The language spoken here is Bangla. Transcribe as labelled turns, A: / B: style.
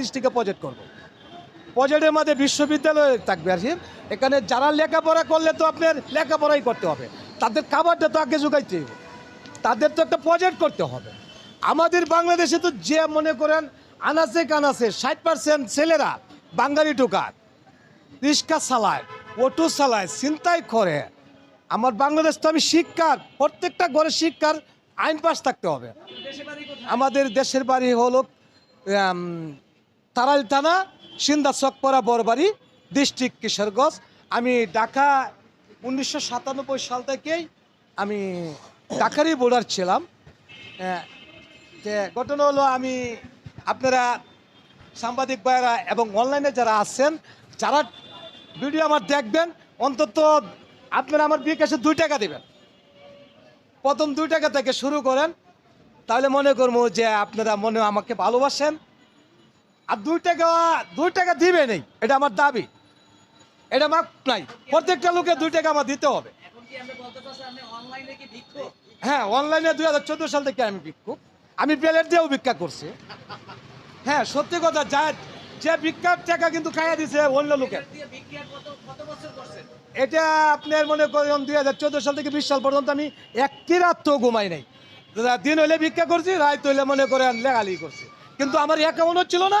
A: ডিস্ট্রিক্টে প্রজেক্ট করব। প্রজেক্টের মধ্যে বিশ্ববিদ্যালয়ে থাকবে আর এখানে যারা লেখাপড়া করলে তো আপনার লেখাপড়াই করতে হবে। তাদের খাবারটা তো আগে যোগাইতে হবে তাদের তো একটা প্রজেক্ট করতে হবে। আমাদের বাংলাদেশে তো যে মনে করেন আনাচে কানাচে ষাট পার্সেন্ট ছেলেরা বাঙালি ঢোকার রিক্সা চালায়, অটো চালায় চিন্তাই করে। আমার বাংলাদেশ তো আমি শিক্ষার, প্রত্যেকটা ঘরে শিক্ষার আইন পাস থাকতে হবে। আমাদের দেশের বাড়ি হলো তারাইল থানা সিন্দা চকপরা বরবাড়ি ডিস্ট্রিক্ট কিশোরগঞ্জ। আমি ঢাকা উনিশশো সাতানব্বই সাল থেকেই আমি ঢাকারই বোর্ডার ছিলাম। আহ, যে ঘটনা হলো আমি আপনারা সাংবাদিক ভাইয়েরা এবং অনলাইনে যারা আছেন যারা ভিডিও আমার দেখবেন অন্তত আপনারা আমার বিকাশে দুই টাকা দেবেন। প্রথম দুই টাকা থেকে শুরু করেন তাহলে মনে করব যে আপনারা মনে আমাকে ভালোবাসেন। আর দুই টাকা দুই টাকা দিবে নেই এটা আমার দাবি। এটা আমার নাই। প্রত্যেকটা লোকে দুই টাকা আমার দিতে হবে। হ্যাঁ অনলাইনে দুই হাজার চোদ্দ সাল থেকে আমি ভিক্ষুক। আমি প্লেট দিয়েও ভিক্ষা করছি। হ্যাঁ সত্যি কথা যা যে ভিক্ষার টাকা কিন্তু খাইয়া দিছে অন্য লোকের। এটা আপনার মনে করেন দুই হাজার চোদ্দ সাল থেকে বিশ সাল পর্যন্ত আমি একটি রাত তো ঘুমাই নাই। দিন হইলে ভিক্ষা করছি রাত হইলে মনে করেন লেগালি করছি। কিন্তু আমার অ্যাকাউন্টও ছিল না।